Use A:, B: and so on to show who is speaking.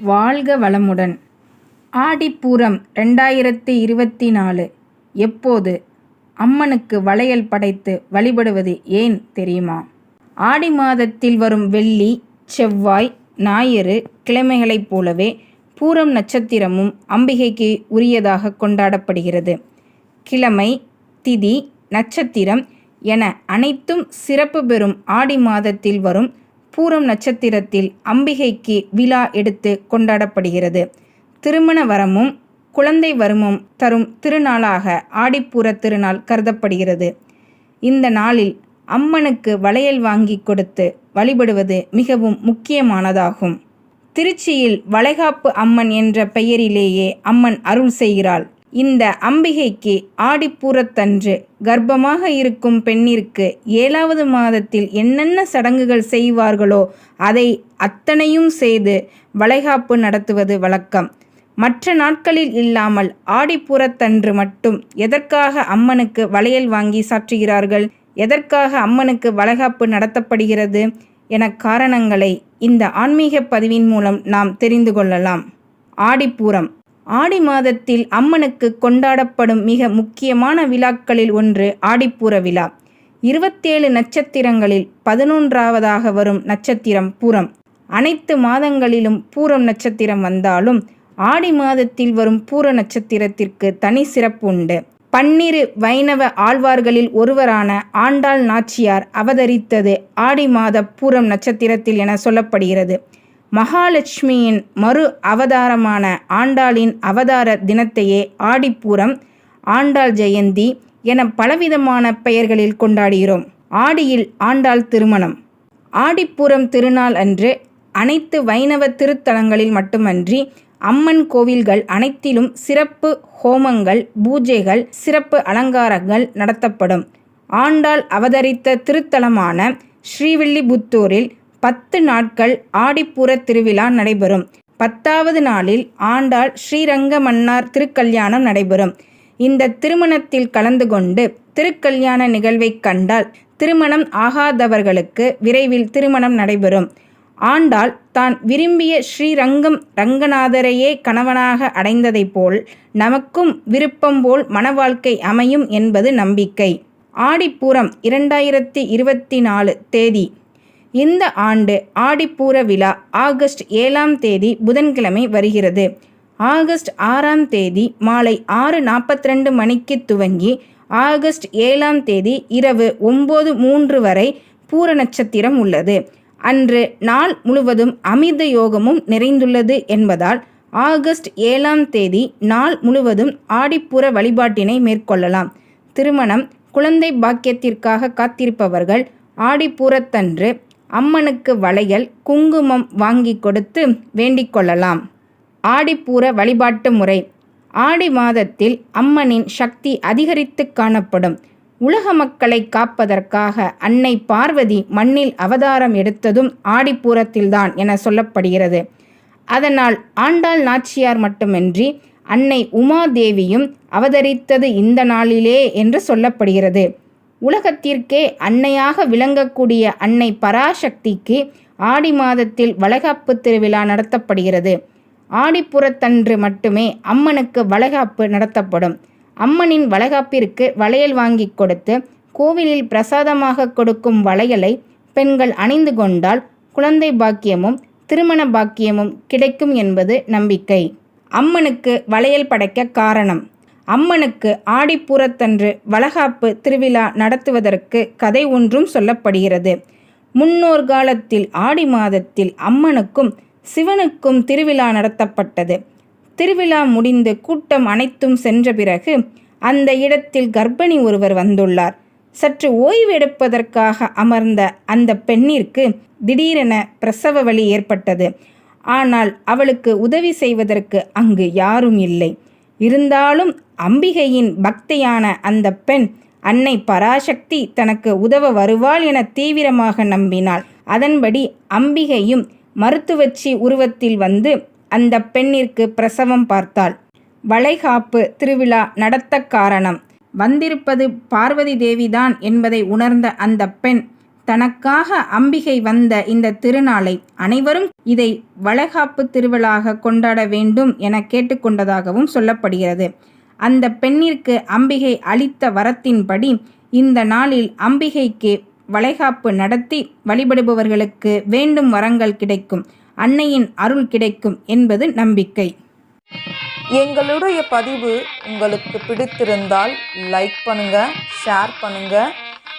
A: வாழ்க வளமுடன். ஆடிப்பூரம் ரெண்டாயிரத்தி இருபத்தி நாலு எப்போது? அம்மனுக்கு வளையல் படைத்து வழிபடுவது ஏன் தெரியுமா? ஆடி மாதத்தில் வரும் வெள்ளி செவ்வாய் ஞாயிறு கிழமைகளைப் போலவே பூரம் நட்சத்திரமும் அம்பிகைக்கு உரியதாக கொண்டாடப்படுகிறது. கிழமை திதி நட்சத்திரம் என அனைத்தும் சிறப்பு பெறும் ஆடி மாதத்தில் வரும் பூரம் நட்சத்திரத்தில் அம்பிகைக்கு விழா எடுத்து கொண்டாடப்படுகிறது. திருமண வரமும் குழந்தை வரமும் தரும் திருநாளாக ஆடிப்பூர திருநாள் கருதப்படுகிறது. இந்த நாளில் அம்மனுக்கு வளையல் வாங்கி கொடுத்து வழிபடுவது மிகவும் முக்கியமானதாகும். திருச்சியில் வளைகாப்பு அம்மன் என்ற பெயரிலேயே அம்மன் அருள் செய்கிறாள். இந்த அம்பிகைக்கு ஆடிப்பூரத்தன்று கர்ப்பமாக இருக்கும் பெண்ணிற்கு ஏழாவது மாதத்தில் என்னென்ன சடங்குகள் செய்வார்களோ அதை அத்தனையும் செய்து வளைகாப்பு நடத்துவது வழக்கம். மற்ற நாட்களில் இல்லாமல் ஆடிப்பூரத்தன்று மட்டும் எதற்காக அம்மனுக்கு வளையல் வாங்கி சாற்றுகிறார்கள்? எதற்காக அம்மனுக்கு வளைகாப்பு நடத்தப்படுகிறது என காரணங்களை இந்த ஆன்மீக பதிவின் மூலம் நாம் தெரிந்து கொள்ளலாம். ஆடிப்பூரம் ஆடி மாதத்தில் அம்மனுக்கு கொண்டாடப்படும் மிக முக்கியமான விழாக்களில் ஒன்று ஆடிப்பூர விழா. இருபத்தேழு நட்சத்திரங்களில் பதினொன்றாவதாக வரும் நட்சத்திரம் பூரம். அனைத்து மாதங்களிலும் பூரம் நட்சத்திரம் வந்தாலும் ஆடி மாதத்தில் வரும் பூர நட்சத்திரத்திற்கு தனி சிறப்பு உண்டு. பன்னிரு வைணவ ஆழ்வார்களில் ஒருவரான ஆண்டாள் நாச்சியார் அவதரித்தது ஆடி மாத பூரம் நட்சத்திரத்தில் என சொல்லப்படுகிறது. மகாலட்சுமியின் மறு அவதாரமான ஆண்டாளின் அவதார தினத்தையே ஆடிப்பூரம் ஆண்டாள் ஜெயந்தி என பலவிதமான பெயர்களில் கொண்டாடுகிறோம். ஆடியில் ஆண்டாள் திருமணம். ஆடிப்பூரம் திருநாள் அன்று அனைத்து வைணவ திருத்தலங்களில் மட்டுமன்றி அம்மன் கோவில்கள் அனைத்திலும் சிறப்பு ஹோமங்கள் பூஜைகள் சிறப்பு அலங்காரங்கள் நடத்தப்படும். ஆண்டாள் அவதரித்த திருத்தலமான ஸ்ரீவில்லிபுத்தூரில் பத்து நாட்கள் ஆடிப்பூர திருவிழா நடைபெறும். பத்தாவது நாளில் ஆண்டாள் ஸ்ரீரங்க மன்னார் திருக்கல்யாணம் நடைபெறும். இந்த திருமணத்தில் கலந்து கொண்டு திருக்கல்யாண நிகழ்வை கண்டால் திருமணம் ஆகாதவர்களுக்கு விரைவில் திருமணம் நடைபெறும். ஆண்டாள் தான் விரும்பிய ஸ்ரீரங்கம் ரங்கநாதரையே கணவனாக அடைந்ததைப் போல் நமக்கும் விருப்பம் போல் மனவாழ்க்கை அமையும் என்பது நம்பிக்கை. ஆடிப்பூரம் இரண்டாயிரத்தி இருபத்தி நாலு தேதி இந்த ஆண்டு ஆடிப்பூர விழா ஆகஸ்ட் ஏழாம் தேதி புதன்கிழமை வருகிறது. ஆகஸ்ட் ஆறாம் தேதி மாலை ஆறு நாற்பத்தி ரெண்டு மணிக்கு துவங்கி ஆகஸ்ட் ஏழாம் தேதி இரவு ஒம்பது மூன்று வரை பூர நட்சத்திரம் உள்ளது. அன்று நாள் முழுவதும் அமிர்த யோகமும் நிறைந்துள்ளது என்பதால் ஆகஸ்ட் ஏழாம் தேதி நாள் முழுவதும் ஆடிப்புற வழிபாட்டினை மேற்கொள்ளலாம். திருமணம் குழந்தை பாக்கியத்திற்காக காத்திருப்பவர்கள் ஆடிப்பூரத்தன்று அம்மனுக்கு வளையல் குங்குமம் வாங்கி கொடுத்து வேண்டிக் கொள்ளலாம். ஆடிப்பூர வழிபாட்டு முறை. ஆடி மாதத்தில் அம்மனின் சக்தி அதிகரித்து காணப்படும். உலக மக்களை காப்பதற்காக அன்னை பார்வதி மண்ணில் அவதாரம் எடுத்ததும் ஆடிப்பூரத்தில்தான் என சொல்லப்படுகிறது. அதனால் ஆண்டாள் நாச்சியார் மட்டுமின்றி அன்னை உமாதேவியும் அவதரித்தது இந்த நாளிலே என்று சொல்லப்படுகிறது. உலகத்திற்கே அன்னையாக விளங்கக்கூடிய அன்னை பராசக்திக்கு ஆடி மாதத்தில் வளைகாப்பு திருவிழா நடத்தப்படுகிறது. ஆடிப்புறத்தன்று மட்டுமே அம்மனுக்கு வளைகாப்பு நடத்தப்படும். அம்மனின் வளைகாப்பிற்கு வளையல் வாங்கி கொடுத்து கோவிலில் பிரசாதமாக கொடுக்கும் வளையலை பெண்கள் அணிந்து கொண்டால் குழந்தை பாக்கியமும் திருமண பாக்கியமும் கிடைக்கும் என்பது நம்பிக்கை. அம்மனுக்கு வளையல் படைக்க காரணம். அம்மனுக்கு ஆடிப்பூரத்தன்று வளகாப்பு திருவிழா நடத்துவதற்கு கதை ஒன்றும் சொல்லப்படுகிறது. முன்னோர் காலத்தில் ஆடி மாதத்தில் அம்மனுக்கும் சிவனுக்கும் திருவிழா நடத்தப்பட்டது. திருவிழா முடிந்து கூட்டம் அனைத்தும் சென்ற பிறகு அந்த இடத்தில் கர்ப்பிணி ஒருவர் வந்துள்ளார். சற்று ஓய்வு எடுப்பதற்காக அமர்ந்த அந்த பெண்ணிற்கு திடீரென பிரசவ வழி ஏற்பட்டது. ஆனால் அவளுக்கு உதவி செய்வதற்கு அங்கு யாரும் இல்லை. இருந்தாலும் அம்பிகையின் பக்தியான அந்த பெண் அன்னை பராசக்தி தனக்கு உதவ வருவாள் என தீவிரமாக நம்பினாள். அதன்படி அம்பிகையும் மருத்துவச்சி உருவத்தில் வந்து அந்த பெண்ணிற்கு பிரசவம் பார்த்தாள். வளைகாப்பு திருவிழா நடத்த காரணம். வந்திருப்பது பார்வதி தேவிதான் என்பதை உணர்ந்த அந்த பெண் தனக்காக அம்பிகை வந்த இந்த திருநாளை அனைவரும் இதை வளைகாப்பு திருவிழாக கொண்டாட வேண்டும் என கேட்டுக்கொண்டதாகவும் சொல்லப்படுகிறது. அந்த பெண்ணிற்கு அம்பிகை அளித்த வரத்தின்படி இந்த நாளில் அம்பிகைக்கு வளைகாப்பு நடத்தி வழிபடுபவர்களுக்கு வேண்டும் வரங்கள் கிடைக்கும் அன்னையின் அருள் கிடைக்கும் என்பது நம்பிக்கை.
B: எங்களுடைய பதிவு உங்களுக்கு பிடித்திருந்தால் லைக் பண்ணுங்க ஷேர் பண்ணுங்க.